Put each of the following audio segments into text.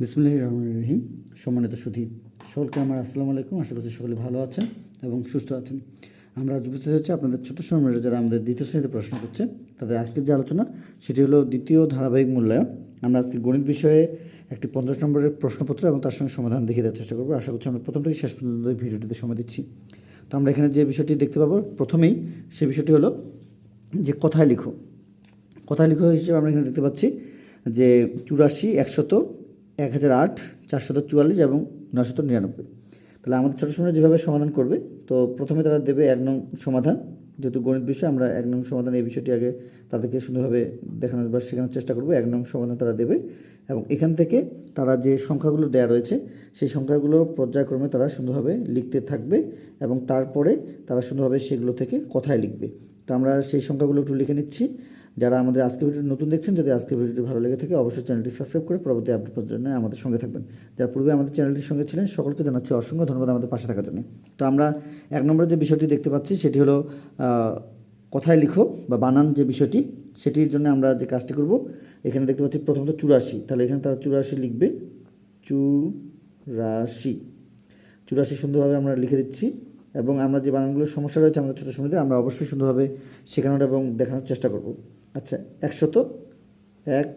বিসমুল্লাহ রহমান রহিম। সম্মানিত সুধী, সকলকে আমার আসসালামু আলাইকুম। আশা করছি সকলে ভালো আছেন এবং সুস্থ আছেন। আমরা আজ বুঝতে হচ্ছে আপনাদের ছোট সময়ের যারা আমাদের দ্বিতীয় শ্রেণীতে প্রশ্ন করছে, তাদের আজকের যে আলোচনা, সেটি হলো দ্বিতীয় ধারাবাহিক মূল্যায়ন। আমরা আজকে গণিত বিষয়ে একটি পঞ্চাশ নম্বরের প্রশ্নপত্র এবং তার সঙ্গে সমাধান দেখিয়ে দেওয়ার চেষ্টা করব। আশা করছি আমরা প্রথম থেকে শেষ পর্যন্ত ভিডিওটিতে সময় দিচ্ছি। তো আমরা এখানে যে বিষয়টি দেখতে পাবো, প্রথমেই সে বিষয়টি হলো যে কথায় লিখো। কথায় লিখো হিসেবে আমরা এখানে দেখতে পাচ্ছি যে চুরাশি, একশত এক হাজার আট, চারশত চুয়াল্লিশ এবং নশত নিরানব্বই। তাহলে আমাদের ছোটো সময় যেভাবে সমাধান করবে, তো প্রথমে তারা দেবে এক নং সমাধান। যেহেতু গণিত বিষয়, আমরা এক নং সমাধান এই বিষয়টি আগে তাদেরকে সুন্দরভাবে দেখানোর বা শেখানোর চেষ্টা করব। এক নং সমাধান তারা দেবে এবং এখান থেকে তারা যে সংখ্যাগুলো দেওয়া রয়েছে, সেই সংখ্যাগুলো পর্যায়ক্রমে তারা সুন্দরভাবে লিখতে থাকবে এবং তারপরে তারা সুন্দরভাবে সেগুলো থেকে কথায় লিখবে। তো আমরা সেই সংখ্যাগুলো একটু লিখে নিচ্ছি। যারা আমাদের আজকে ভিডিও নতুন দেখছেন, যদি আজকে ভিডিওটি ভালো লেগে থাকে, অবশ্যই চ্যানেলটি সাবস্ক্রাইব করে পরবর্তী আপডেট পাওয়ার জন্য আমাদের সঙ্গে থাকবেন। যারা পূর্বে আমাদের চ্যানেলটির সঙ্গে ছিলেন, সকলকে জানাচ্ছি অসংখ্য ধন্যবাদ আমাদের পাশে থাকার জন্য। তো আমরা এক নম্বরে যে বিষয়টি দেখতে পাচ্ছি, সেটি হলো কথায় লিখো বা বানান যে বিষয়টি, সেটির জন্য আমরা যে কাজটি করব, এখানে দেখতে পাচ্ছি প্রথমত চুরাশি। তাহলে এখানে তারা চুরাশি লিখবে। চুরাশি। চুরাশি সুন্দরভাবে আমরা লিখে দিচ্ছি এবং আমরা যে বানানগুলোর সমস্যা রয়েছে আমাদের ছোটো সময়তে আমরা অবশ্যই সুন্দরভাবে শেখানোর এবং দেখানোর চেষ্টা করব। আচ্ছা একশত এক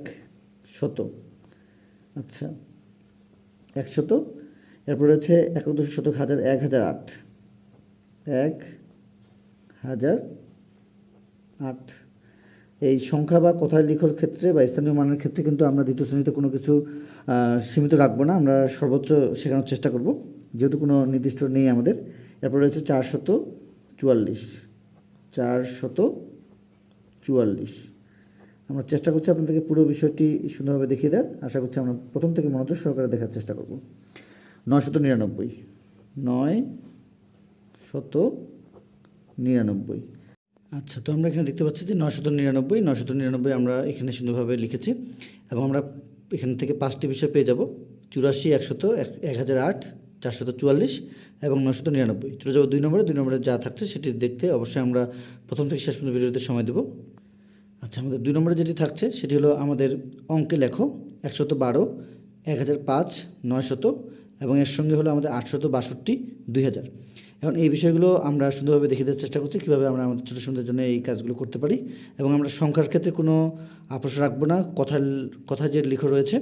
শত। আচ্ছা একশত এরপর রয়েছে একাদশ শতক হাজার এক হাজার আট। এক হাজার আট। এই সংখ্যা বা কথায় লিখার ক্ষেত্রে বা স্থানীয় মানের ক্ষেত্রে কিন্তু আমরা দ্বিতীয় শ্রেণীতে কোনো কিছু সীমিত রাখব না। আমরা সর্বোচ্চ শেখানোর চেষ্টা করব। যেহেতু কোনো নির্দিষ্ট নেই আমাদের। এরপর রয়েছে চারশত চুয়াল্লিশ। চারশত চুয়াল্লিশ। আমরা চেষ্টা করছি আপনাদেরকে পুরো বিষয়টি সুন্দরভাবে দেখিয়ে দেন আশা করছি আমরা প্রথম থেকে মনোযোগ সহকারে দেখার চেষ্টা করব। নয়শত নিরানব্বই। নয় শত নিরানব্বই। আচ্ছা তো আমরা এখানে দেখতে পাচ্ছি যে নশত নিরানব্বই নশত নিরানব্বই আমরা এখানে সুন্দরভাবে লিখেছি এবং আমরা এখান থেকে পাঁচটি বিষয় পেয়ে যাব। চুরাশি, একশত, এক- এক হাজার আট, চারশত চুয়াল্লিশ এবং নশত নিরানব্বই। চলে যাব দুই নম্বরে দুই নম্বরে যা থাকছে সেটি দেখতে অবশ্যই আমরা প্রথম থেকে শেষ পর্যন্ত ভিডিওতে সময় দেবো। আচ্ছা আমাদের দুই নম্বরে যেটি থাকছে, সেটি হলো আমাদের অঙ্কে লেখো, একশত বারো, এক হাজার পাঁচ, নয়শত, এবং এর সঙ্গে হলো আমাদের আটশত বাষট্টি, দুই হাজার। এখন এই বিষয়গুলো আমরা সুন্দরভাবে দেখিয়ে দেওয়ার চেষ্টা করছি, কীভাবে আমরা আমাদের ছোটো সুন্দর জন্য এই কাজগুলো করতে পারি এবং আমরা সংখ্যার ক্ষেত্রে কোনো আপোষ রাখব না, কথা কথা যে লিখো রয়েছে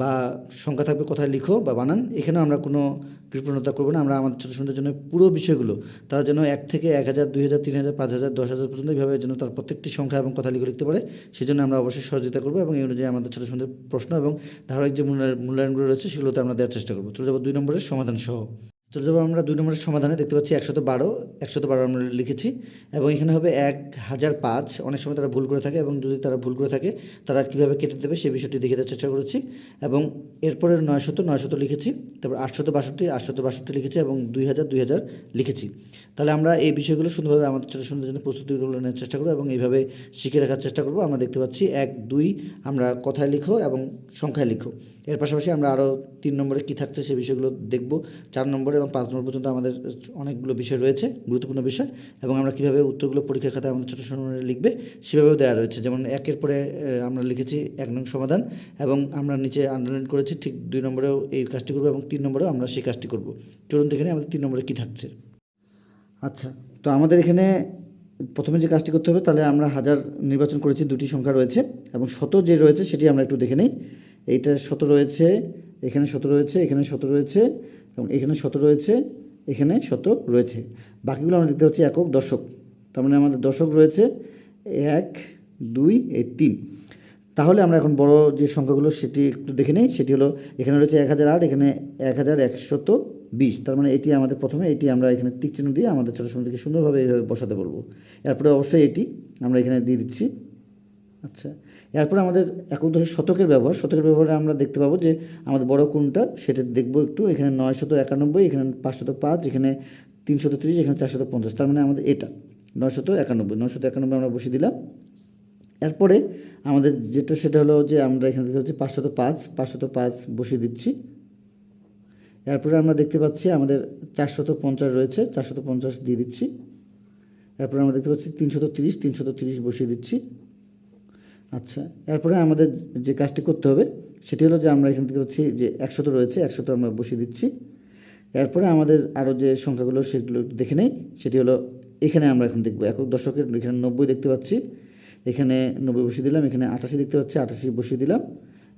বা সংখ্যা থাকবে কোথায় লিখো বা বানান, এখানেও আমরা কোনো কৃপণতা করব না, আমরা আমাদের ছোটো সুন্দর জন্য পুরো বিষয়গুলো, তারা যেন এক থেকে এক হাজার, দুই হাজার, তিন হাজার, পাঁচ হাজার, দশ হাজার পর্যন্ত এইভাবে যেন তার প্রত্যেকটি সংখ্যা এবং কথা লিখে লিখতে পারে, সেজন্য আমরা অবশ্যই সহযোগিতা করব এবং এই অনুযায়ী আমাদের ছোটো সুন্দর প্রশ্ন এবং ধারাবাহিক যে মূল্যায়ন, মূল্যায়নগুলো রয়েছে সেগুলোতে আমরা দেওয়ার চেষ্টা করব। চলে যাব দুই নম্বরের সমাধান সহ। চলে যাব আমরা দুই নম্বরের সমাধানে, দেখতে পাচ্ছি একশত বারো একশত বারো আমরা লিখেছি, এবং এখানে হবে এক হাজার পাঁচ, অনেক সময় তারা ভুল করে থাকে, এবং যদি তারা ভুল করে থাকে, তারা কীভাবে কেটে দেবে সেই বিষয়টি দেখে দেওয়ার চেষ্টা করেছি, এবং এরপরে নয়শত নয়শত লিখেছি, তারপর আটশত বাষট্টি আটশত বাষট্টি লিখেছি, এবং দুই হাজার দুই হাজার লিখেছি। তাহলে আমরা এই বিষয়গুলো সুন্দরভাবে আমাদের ছোটো সুন্দর জন্য প্রস্তুতিগুলো নেওয়ার চেষ্টা করব, এবং এইভাবে শিখে রাখার চেষ্টা করব। আমরা দেখতে পাচ্ছি এক, দুই, আমরা কথায় লিখো এবং সংখ্যায় লিখো। এর পাশাপাশি আমরা আরও তিন নম্বরে কী থাকছে সেই বিষয়গুলো দেখব, চার নম্বরে এবং পাঁচ নম্বর পর্যন্ত আমাদের অনেকগুলো বিষয় রয়েছে, গুরুত্বপূর্ণ বিষয়, এবং আমরা কীভাবে উত্তরগুলো পরীক্ষা খাতায় আমাদের ছোটো সময় লিখবে সেভাবেও দেওয়া রয়েছে। যেমন একের পরে আমরা লিখেছি এক নং সমাধান, এবং আমরা নিচে আন্ডারলাইন করেছি, ঠিক দুই নম্বরেও এই কাজটি করব এবং তিন নম্বরেও আমরা সেই কাজটি করব। চলুন দেখে আমাদের তিন নম্বরে কী থাকছে। আচ্ছা তো আমাদের এখানে প্রথমে যে কাজটি করতে হবে, তাহলে আমরা হাজার নির্বাচন করেছি, দুটি সংখ্যা রয়েছে, এবং শত যে রয়েছে সেটি আমরা একটু দেখে নিই। এইটা শত রয়েছে, এখানে শত রয়েছে, এখানে শত রয়েছে এবং এখানে শত রয়েছে, এখানে শত রয়েছে। বাকিগুলো আমরা দেখতে পাচ্ছি একক দশক। তার মানে আমাদের দশক রয়েছে এক, দুই এই তিন। তাহলে আমরা এখন বড় যে সংখ্যাগুলো সেটি একটু দেখে নিই, সেটি হলো এখানে রয়েছে এক হাজার আট, এখানে এক হাজার একশত বিশ। তার মানে এটি আমাদের প্রথমে, এটি আমরা এখানে চিহ্ন দিয়ে আমাদের ছোটো সময়কে সুন্দরভাবে এইভাবে বসাতে বলব। এরপরে অবশ্যই এটি আমরা এখানে দিয়ে দিচ্ছি। আচ্ছা। এরপরে আমাদের একক দশের শতকের ব্যবহার, শতকের ব্যবহারে আমরা দেখতে পাবো যে আমাদের বড় কোনটা সেটা দেখব একটু, এখানে নয়শত একানব্বই, এখানে পাঁচশত পাঁচ, এখানে তিনশত তিরিশ, এখানে চারশত পঞ্চাশ, তার মানে আমাদের এটা, নয়শত একানব্বই নয়শত একানব্বই আমরা বসিয়ে দিলাম। এরপরে আমাদের যেটা, সেটা হলো যে আমরা এখানে দেখতে পাচ্ছি পাঁচশত পাঁচ পাঁচশত পাঁচ বসিয়ে দিচ্ছি। এরপরে আমরা দেখতে পাচ্ছি আমাদের চারশত পঞ্চাশ রয়েছে, চারশত পঞ্চাশ দিয়ে দিচ্ছি। এরপরে আমরা দেখতে পাচ্ছি তিনশত তিরিশ তিনশত তিরিশ বসিয়ে দিচ্ছি। আচ্ছা এরপরে আমাদের যে কাজটি করতে হবে, সেটি হলো যে আমরা এখান থেকে হচ্ছে যে একশো তো রয়েছে, একশত আমরা বসিয়ে দিচ্ছি। এরপরে আমাদের আরও যে সংখ্যাগুলো, সেগুলো দেখে নেই, সেটি হলো এখানে আমরা এখন দেখব। একক দশকের এখানে নব্বই দেখতে পাচ্ছি, এখানে নব্বই বসিয়ে দিলাম, এখানে আটাশি দেখতে পাচ্ছি, আটাশি বসিয়ে দিলাম,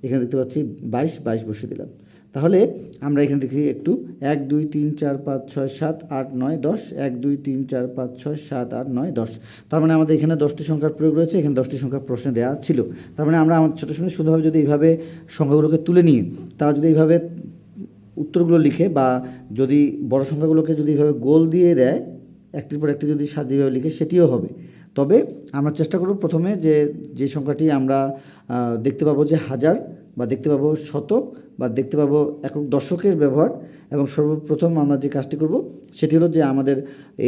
এখানে দেখতে পাচ্ছি বাইশ বাইশ বসিয়ে দিলাম। তাহলে আমরা এখানে দেখি একটু, এক, দুই, তিন, চার, পাঁচ, ছয়, সাত, আট, নয়, দশ, এক, দুই, তিন, চার, পাঁচ, ছয়, সাত, আট, নয়, দশ। তার মানে আমাদের এখানে দশটি সংখ্যার প্রয়োগ রয়েছে, এখানে দশটি সংখ্যার প্রশ্নে দেওয়া ছিল। তার মানে আমরা আমাদের ছোটো সময় শুধুভাবে যদি এইভাবে সংখ্যাগুলোকে তুলে নিই, তারা যদি এইভাবে উত্তরগুলো লিখে বা যদি বড় সংখ্যাগুলোকে যদি এইভাবে গোল দিয়ে দেয়, একটির পর একটি যদি সাজিয়েভাবে লিখে, সেটিও হবে। তবে আমরা চেষ্টা করব প্রথমে যে যে সংখ্যাটি আমরা দেখতে পাবো যে হাজার বা দেখতে পাবো শতক বা দেখতে পাবো একক দশকের ব্যবহার এবং সর্বপ্রথম আমরা যে কাজটি করব সেটি হলো যে আমাদের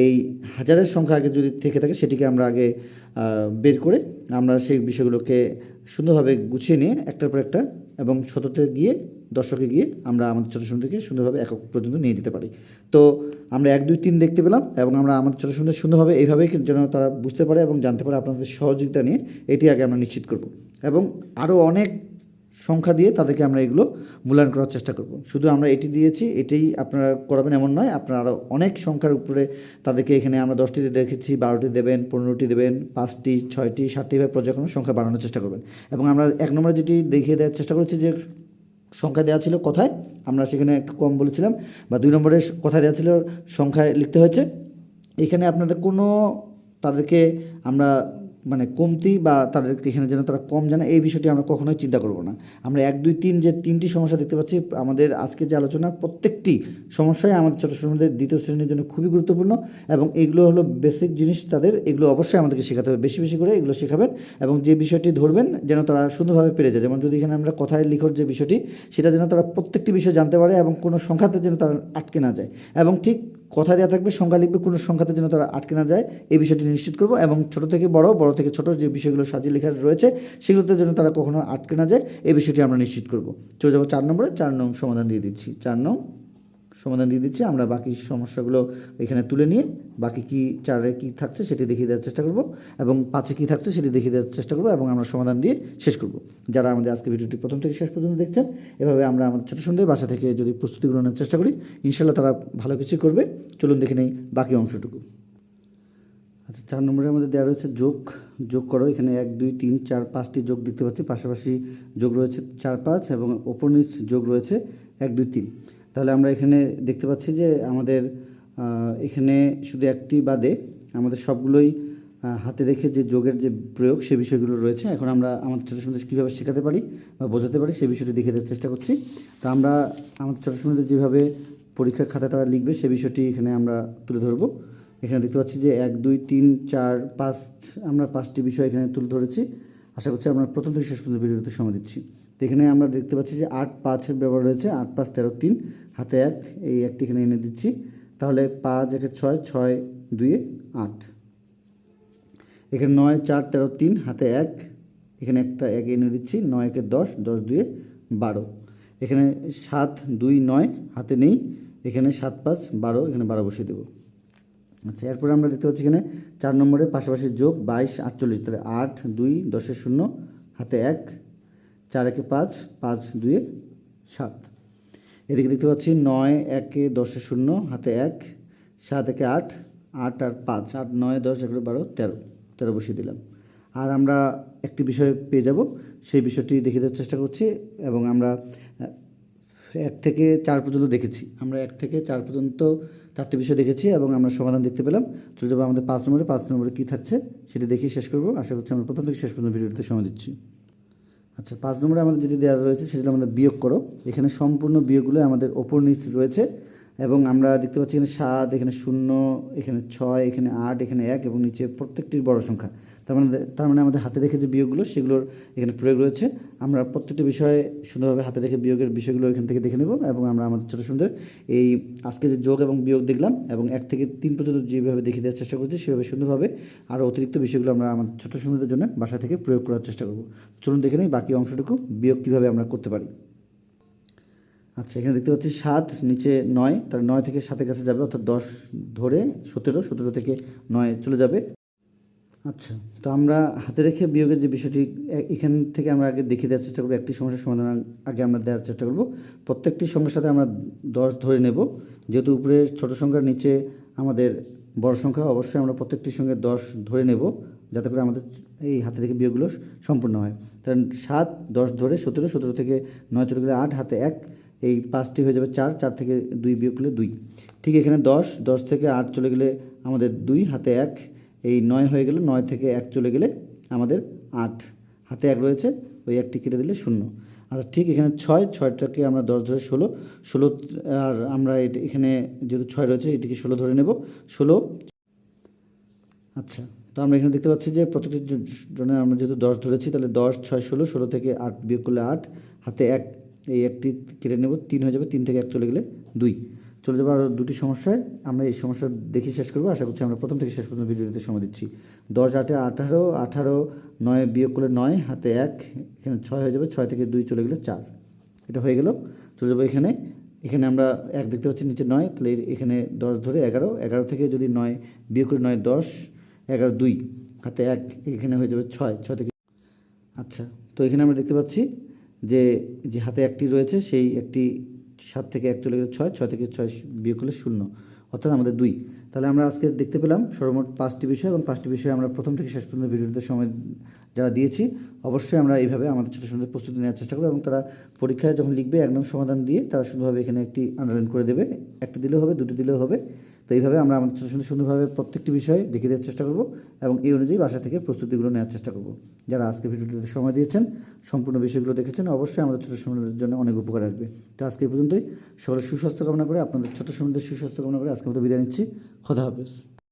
এই হাজারের সংখ্যা আগে যদি থেকে থাকে সেটিকে আমরা আগে বের করে আমরা সেই বিষয়গুলোকে সুন্দরভাবে গুছিয়ে নিয়ে একটার পর একটা এবং শততে গিয়ে দর্শকে গিয়ে আমরা আমাদের ছোটো থেকে সুন্দরভাবে একক পর্যন্ত নিয়ে যেতে পারি। তো আমরা এক, দুই, তিন দেখতে পেলাম এবং আমরা আমাদের ছোটো সময় সুন্দরভাবে এইভাবেই যেন তারা বুঝতে পারে এবং জানতে পারে আপনাদের সহযোগিতা নিয়ে এটি আগে আমরা নিশ্চিত করব। এবং আরও অনেক সংখ্যা দিয়ে তাদেরকে আমরা এগুলো মূল্যায়ন করার চেষ্টা করব। শুধু আমরা এটি দিয়েছি, এটাই আপনারা করাবেন এমন নয়, আপনারা আরও অনেক সংখ্যার উপরে তাদেরকে এখানে আমরা দশটিতে দেখেছি বারোটি দেবেন, পনেরোটি দেবেন, পাঁচটি, ছয়টি, সাতটি, এভাবে পর্যায়ক্রমে সংখ্যা বাড়ানোর চেষ্টা করবেন। এবং আমরা এক নম্বরে যেটি দেখিয়ে দেওয়ার চেষ্টা করেছি যে সংখ্যা দেওয়া ছিল কথায়, আমরা সেখানে কম বলেছিলাম, বা দুই নম্বরে কথায় দেওয়া ছিল, সংখ্যায় লিখতে হয়েছে। এখানে আপনাদের কোনো তাদেরকে আমরা মানে কমতি বা তাদেরকে এখানে যেন তারা কম জানে, এই বিষয়টি আমরা কখনোই চিন্তা করব না। আমরা এক, দুই, তিন যে তিনটি সমস্যা দেখতে পাচ্ছি, আমাদের আজকে যে আলোচনা, প্রত্যেকটি সমস্যাই আমাদের ছোটো শ্রেণীদের দ্বিতীয় শ্রেণির জন্য খুবই গুরুত্বপূর্ণ এবং এগুলো হলো বেসিক জিনিস তাদের, এগুলো অবশ্যই আমাদেরকে শেখাতে হবে। বেশি বেশি করে এগুলো শেখাবেন এবং যে বিষয়টি ধরবেন যেন তারা সুন্দরভাবে পেরে যায়। যেমন যদি এখানে আমরা কথায় লিখর যে বিষয়টি, সেটা যেন তারা প্রত্যেকটি বিষয় জানতে পারে এবং কোনো সংখ্যাতে যেন তারা আটকে না যায়। এবং ঠিক কথা দেওয়া থাকবে, সংখ্যা লিখবে, কোনো সংখ্যাতে যেন তারা আটকে না যায়, এই বিষয়টি নিশ্চিত করব এবং ছোট থেকে বড় বড় থেকে ছোট যে বিষয়গুলো সাজিয়ে লেখা রয়েছে, সেগুলোতে যেন তারা কখনো আটকে না যায়, এই বিষয়টি আমরা নিশ্চিত করব। চলে যাব চার নম্বরে, চার নং সমাধান দিয়ে দিচ্ছি। চার নং সমাধান দিয়ে দিচ্ছি। আমরা বাকি সমস্যাগুলো এখানে তুলে নিয়ে বাকি কি চারে কি থাকছে সেটি দেখিয়ে দেওয়ার চেষ্টা করব এবং পাঁচে কি থাকছে সেটি দেখিয়ে দেওয়ার চেষ্টা করব এবং আমরা সমাধান দিয়ে শেষ করব। যারা আমাদের আজকে ভিডিওটি প্রথম থেকে শেষ পর্যন্ত দেখছেন, এভাবে আমরা আমাদের ছোটো সুন্দর বাসা থেকে যদি প্রস্তুতি গ্রহণের চেষ্টা করি ইনশাল্লাহ তারা ভালো কিছু করবে। চলুন দেখে নেই বাকি অংশটুকু। আচ্ছা চার নম্বরের মধ্যে দেওয়া রয়েছে যোগ। যোগ করো, এখানে এক, দুই, তিন, চার, পাঁচটি যোগ দেখতে পাচ্ছি। পাশাপাশি যোগ রয়েছে চার, পাঁচ এবং ওপর নিচ যোগ রয়েছে এক, দুই, তিন। তাহলে আমরা এখানে দেখতে পাচ্ছি যে আমাদের এখানে শুধু একটি বাদে আমাদের সবগুলোই হাতে রেখে যে যোগের যে প্রয়োগ সে বিষয়গুলো রয়েছে। এখন আমরা আমাদের ছোটো সন্তান কীভাবে শেখাতে পারি বা বোঝাতে পারি সে বিষয়টি দেখে দেওয়ার চেষ্টা করছি। তো আমরা আমাদের ছোটো সন্তানদের যেভাবে পরীক্ষার খাতা তারা লিখবে সে বিষয়টি এখানে আমরা তুলে ধরবো। এখানে দেখতে পাচ্ছি যে এক, দুই, তিন, চার, পাঁচ, আমরা পাঁচটি বিষয় এখানে তুলে ধরেছি। আশা করছি আমরা প্রথম থেকে শেষ পর্যন্ত ভিডিওতে সময় দিচ্ছি। তো এখানে আমরা দেখতে পাচ্ছি যে আট, পাঁচের ব্যবহার রয়েছে। আট, পাঁচ, তেরো, তিন। হাতে এক, এই একটি এখানে এনে দিচ্ছি। তাহলে পাঁচ একে ছয় ছয়, দুয়ে আট। এখানে নয়, চার, তেরো, তিন, হাতে এক। এখানে একটা এক এনে দিচ্ছি, নয় একে দশ দশ, দুয়ে বারো। এখানে সাত, দুই, নয়, হাতে নেই। এখানে সাত, পাঁচ, বারো, এখানে বারো বসিয়ে দেবো। আচ্ছা এরপরে আমরা দেখতে পাচ্ছি এখানে চার নম্বরে পাশাপাশি যোগ বাইশ, আটচল্লিশ। তাহলে আট, দুই, দশের শূন্য, হাতে এক। চার একে পাঁচ পাঁচ, দুয়ে সাত। এদিকে দেখতে পাচ্ছি নয়, একে দশের শূন্য, হাতে এক, সাত, একে আট আট আর পাঁচ, আট, নয়, দশ, এগারো, বারো, তেরো তেরো বসিয়ে দিলাম। আর আমরা একটি বিষয় পেয়ে যাব, সেই বিষয়টি দেখে দেওয়ার চেষ্টা করছি এবং আমরা এক থেকে চার পর্যন্ত দেখেছি। আমরা এক থেকে চার পর্যন্ত চারটি বিষয় দেখেছি এবং আমরা সমাধান দেখতে পেলাম। চলে যাব আমাদের পাঁচ নম্বরে। পাঁচ নম্বরে কী থাকছে সেটি দেখে শেষ করব। আশা করছি আমরা প্রথম থেকে শেষ পর্যন্ত ভিডিওতে সময় দিচ্ছি। আচ্ছা পাঁচ নম্বরে আমাদের যেটি দেওয়া রয়েছে সেটি আমাদের বিয়োগ করো। এখানে সম্পূর্ণ বিয়োগগুলো আমাদের ওপর নিচ রয়েছে। এবং আমরা দেখতে পাচ্ছি এখানে সাত, এখানে শূন্য, এখানে ছয়, এখানে আট, এখানে এক এবং নিচে প্রত্যেকটির বড় সংখ্যা। তার মানে তার মানে আমাদের হাতে রেখে যে বিয়োগগুলো, সেগুলোর এখানে প্রয়োগ রয়েছে। আমরা প্রত্যেকটি বিষয়ে সুন্দরভাবে হাতে রেখে বিয়োগের বিষয়গুলো এখান থেকে দেখে নেব এবং আমরা আমাদের ছোটো সুন্দর এই আজকে যে যোগ এবং বিয়োগ দেখলাম এবং এক থেকে তিন পর্যন্ত যেভাবে দেখিয়ে দেওয়ার চেষ্টা করছি, সেভাবে সুন্দরভাবে আরও অতিরিক্ত বিষয়গুলো আমরা আমাদের ছোটো সুন্দরের জন্য বাসা থেকে প্রয়োগ করার চেষ্টা করব। চলুন দেখে নিই বাকি অংশটুকু, বিয়োগ কীভাবে আমরা করতে পারি। আচ্ছা এখানে দেখতে পাচ্ছি সাত, নিচে নয়, তার নয় থেকে সাতের কাছে যাবে, অর্থাৎ দশ ধরে সতেরো সতেরো থেকে নয় চলে যাবে। আচ্ছা তো আমরা হাতে রেখে বিয়োগের যে বিষয়টি এখান থেকে আমরা আগে দেখিয়ে দেওয়ার চেষ্টা করব, একটি সমস্যার সমাধান আগে আমরা দেওয়ার চেষ্টা করব। প্রত্যেকটি সংখ্যার সাথে আমরা দশ ধরে নেব। যেহেতু উপরে ছোট সংখ্যার নিচে আমাদের বড় সংখ্যা, অবশ্যই আমরা প্রত্যেকটির সঙ্গে দশ ধরে নেব, যাতে করে আমাদের এই হাতে থেকে বিয়োগগুলো সম্পূর্ণ হয়। কারণ সাত, দশ ধরে সতেরো সতেরো থেকে নয় চলে গেলে আট, হাতে এক এই পাঁচটি হয়ে যাবে চার চার থেকে দুই বিয়োগ করলে দুই। ঠিক এখানে দশ দশ থেকে আট চলে গেলে আমাদের দুই, হাতে এক। এই নয় হয়ে গেলে নয় থেকে এক চলে গেলে আমাদের আট। হাতে এক রয়েছে, ওই একটি কেটে দিলে শূন্য। আচ্ছা ঠিক এখানে ছয়, ছয়টাকে আমরা দশ ধরে ষোলো। ষোলো, আর আমরা এটা এখানে যেহেতু ছয় রয়েছে, এটিকে ষোলো ধরে নেব। ষোলো। আচ্ছা তো আমরা এখানে দেখতে পাচ্ছি যে প্রত্যেকটি জনের আমরা যেহেতু দশ ধরেছি, তাহলে দশ, ছয়, ষোলো ষোলো থেকে আট বিয়োগ করলে আট। হাতে এক এই একটি কেটে নেব, তিন হয়ে যাবে, তিন থেকে এক চলে গেলে দুই। চলে যাব আরও দুটি সমস্যায়। আমরা এই সমস্যা দেখে শেষ করব। আশা করছি আমরা প্রথম থেকে শেষ পর্যন্ত ভিডিওটিতে সময় দিচ্ছি। দশ আটে আঠারো আঠারো, নয় বিয়োগ করলে নয়, হাতে এক, এখানে ছয় হয়ে যাবে, ছয় থেকে দুই চলে গেলে চার। এটা হয়ে গেল। চলে যাব এখানে। এখানে আমরা এক দেখতে পাচ্ছি, নিচে নয়, তাহলে এখানে দশ ধরে এগারো। এগারো থেকে যদি নয় বিয়োগ করে নয়, দশ, এগারো, দুই, হাতে এক, এখানে হয়ে যাবে ছয় ছয় থেকে আচ্ছা তো এখানে আমরা দেখতে পাচ্ছি যে যে হাতে একটি রয়েছে, সেই একটি সাত থেকে এক চলে গেলে ছয় ছয় থেকে ছয় বিয়োগ করলে শূন্য, অর্থাৎ আমাদের দুই। তাহলে আমরা আজকে দেখতে পেলাম সর্বমোট পাঁচটি বিষয় এবং পাঁচটি বিষয়ে আমরা প্রথম থেকে শেষ পর্যন্ত ভিডিওতে সময় যারা দিয়েছি, অবশ্যই আমরা এইভাবে আমাদের ছোটো ছোটো প্রস্তুতি নেওয়ার চেষ্টা করব এবং তারা পরীক্ষায় যখন লিখবে এক নং সমাধান দিয়ে তারা সুন্দরভাবে এখানে একটি আন্ডারলাইন করে দেবে। একটা দিলেও হবে, দুটো দিলেও হবে। তো এইভাবে আমরা আমাদের ছোটো ছোটো সুন্দরভাবে প্রত্যেকটি বিষয় দেখিয়ে দেওয়ার চেষ্টা করব এবং এই অনুযায়ী বাসা থেকে প্রস্তুতিগুলো নেওয়ার চেষ্টা করব। যারা আজকে ভিডিওটিতে সময় দিয়েছেন, সম্পূর্ণ বিষয়গুলো দেখেছেন, অবশ্যই আমাদের ছোটো সময়ের জন্য অনেক উপকার আসবে। তো আজকে এই পর্যন্তই। সকলের সুস্বাস্থ্য কামনা করে, আপনাদের ছোটো সমুদ্রের সুস্বাস্থ্য কামনা করে আজকে মতো বিদায় নিচ্ছি। খোদা হাফেজ।